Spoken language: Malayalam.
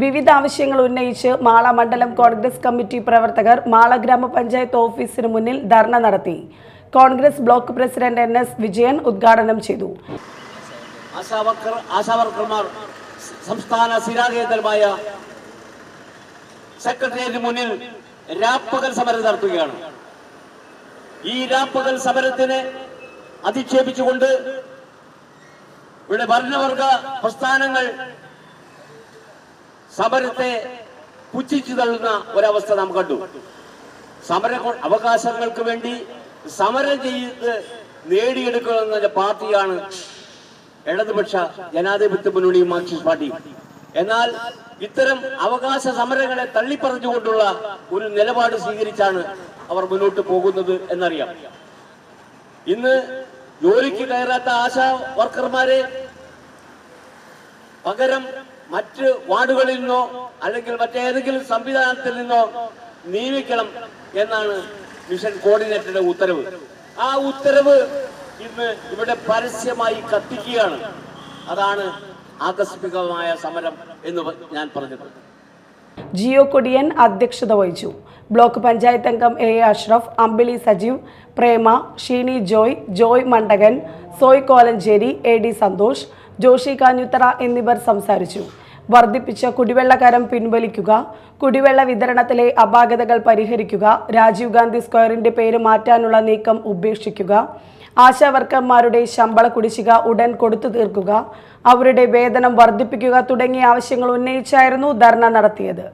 വിവിധ ആവശ്യങ്ങൾ ഉന്നയിച്ച് മാള മണ്ഡലം കോൺഗ്രസ് കമ്മിറ്റി പ്രവർത്തകർ മാള ഗ്രാമപഞ്ചായത്ത് ഓഫീസിന് മുന്നിൽ ധർണ നടത്തി. Congress block president N S Vijayan ഉദ്ഘാടനം ചെയ്തു. ഈ രാപ്പകൽ സമരത്തിനെ അധിക്ഷേപിച്ചുകൊണ്ട് ഇവിടെ ഭരണവർഗ പ്രസ്ഥാനങ്ങൾ സമരത്തെ പുച്ഛിച്ചു തള്ളുന്ന ഒരവസ്ഥ നാം കണ്ടു. സമര അവകാശങ്ങൾക്ക് വേണ്ടി സമരം ചെയ്ത് നേടിയെടുക്കുന്ന പാർട്ടിയാണ് ഇടതുപക്ഷ ജനാധിപത്യ മുന്നണി മാർക്സിസ്റ്റ് പാർട്ടി. എന്നാൽ ഇത്തരം അവകാശ സമരങ്ങളെ തള്ളിപ്പറഞ്ഞുകൊണ്ടുള്ള ഒരു നിലപാട് സ്വീകരിച്ചാണ് അവർ മുന്നോട്ട് പോകുന്നത് എന്നറിയാം. ഇന്ന് ജോലിക്ക് കയറാത്ത ആശാ വർക്കർമാരെ പകരം മറ്റ് വാർഡുകളിൽ നിന്നോ അല്ലെങ്കിൽ മറ്റേതെങ്കിലും സംവിധാനത്തിൽ നിന്നോ നിയമിക്കണം എന്നാണ് മിഷൻ കോർഡിനേറ്ററുടെ ഉത്തരവ്. ആ ഉത്തരവ് ഇന്ന് ഇവിടെ പരസ്യമായി കത്തിക്കുകയാണ്. അതാണ് ആകസ്മികമായ സമരം എന്ന് ഞാൻ പറഞ്ഞത്. ജിയോ കൊടിയൻ അധ്യക്ഷത വഹിച്ചു. ബ്ലോക്ക് പഞ്ചായത്ത് അംഗം A Ashraf Ambili Sajeev Prema Sheeni Joy Joy Mandakan Soy Kolenchery A D Santhosh Joshi Kanjuthara എന്നിവർ സംസാരിച്ചു. വർദ്ധിപ്പിച്ച കുടിവെള്ള കരം പിൻവലിക്കുക കുടിവെള്ള വിതരണത്തിലെ അപാകതകൾ പരിഹരിക്കുക രാജീവ് ഗാന്ധി സ്ക്വയറിന്റെ പേര് മാറ്റാനുള്ള നീക്കം ഉപേക്ഷിക്കുക ആശാവർക്കർമാരുടെ ശമ്പള കുടിശ്ശിക ഉടൻ കൊടുത്തു തീർക്കുക അവരുടെ വേതനം വർദ്ധിപ്പിക്കുക തുടങ്ങിയ ആവശ്യങ്ങൾ ഉന്നയിച്ചായിരുന്നു ധർണ നടത്തിയത്.